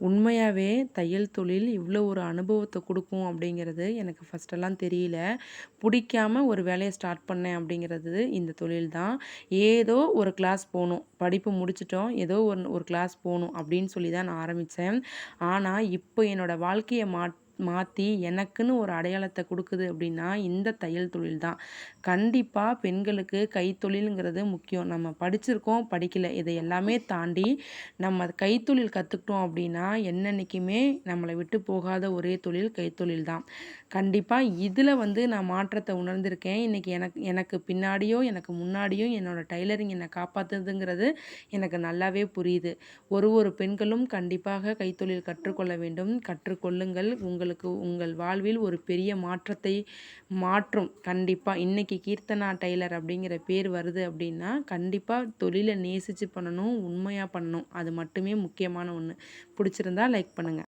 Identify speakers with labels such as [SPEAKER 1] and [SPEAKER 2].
[SPEAKER 1] உண்மையாகவே தையல் தொழில் இவ்வளோ ஒரு அனுபவத்தை கொடுக்கும் அப்படிங்கிறது எனக்கு ஃபஸ்ட்டெல்லாம் தெரியல. பிடிக்காம ஒரு வேலையை ஸ்டார்ட் பண்ணேன் அப்படிங்கிறது இந்த தொழில் தான். ஏதோ ஒரு கிளாஸ் போகணும் படிப்பு முடிச்சிட்டோம் ஏதோ ஒன்று ஒரு கிளாஸ் போகணும் அப்படின்னு சொல்லி தான் நான் ஆரம்பித்தேன் ஆனால் இப்போ என்னோடய வாழ்க்கையை மாட் மாற்றி எனக்குன்னு ஒரு அடையாளத்தை கொடுக்குது அப்படின்னா இந்த தையல் தொழில் தான் கண்டிப்பாக பெண்களுக்கு கைத்தொழிலுங்கிறது முக்கியம். நம்ம படிச்சிருக்கோம் படிக்கல. இதை எல்லாமே தாண்டி நம்ம கைத்தொழில் கற்றுக்கிட்டோம் அப்படின்னா என்னென்னைக்குமே நம்மளை விட்டு போகாத ஒரே தொழில் கைத்தொழில் தான் கண்டிப்பாக இதில் வந்து நான் மாற்றத்தை உணர்ந்திருக்கேன். இன்றைக்கி எனக்கு எனக்கு பின்னாடியோ எனக்கு முன்னாடியோ என்னோடய டைலரிங் என்னை காப்பாற்றுதுங்கிறது எனக்கு நல்லாவே புரியுது. ஒரு ஒரு பெண்களும் கண்டிப்பாக கைத்தொழில் கற்றுக்கொள்ள வேண்டும். கற்றுக்கொள்ளுங்கள். உங்கள் உங்களுக்கு உங்கள் வாழ்வில் ஒரு பெரிய மாற்றத்தை மாற்றும். கண்டிப்பாக இன்றைக்கி கீர்த்தனா டைலர் அப்படிங்கிற பேர் வருது அப்படின்னா கண்டிப்பாக தொழிலை நேசித்து பண்ணணும் உண்மையாக பண்ணணும். அது மட்டுமே முக்கியமான ஒன்று பிடிச்சிருந்தா லைக் பண்ணுங்கள்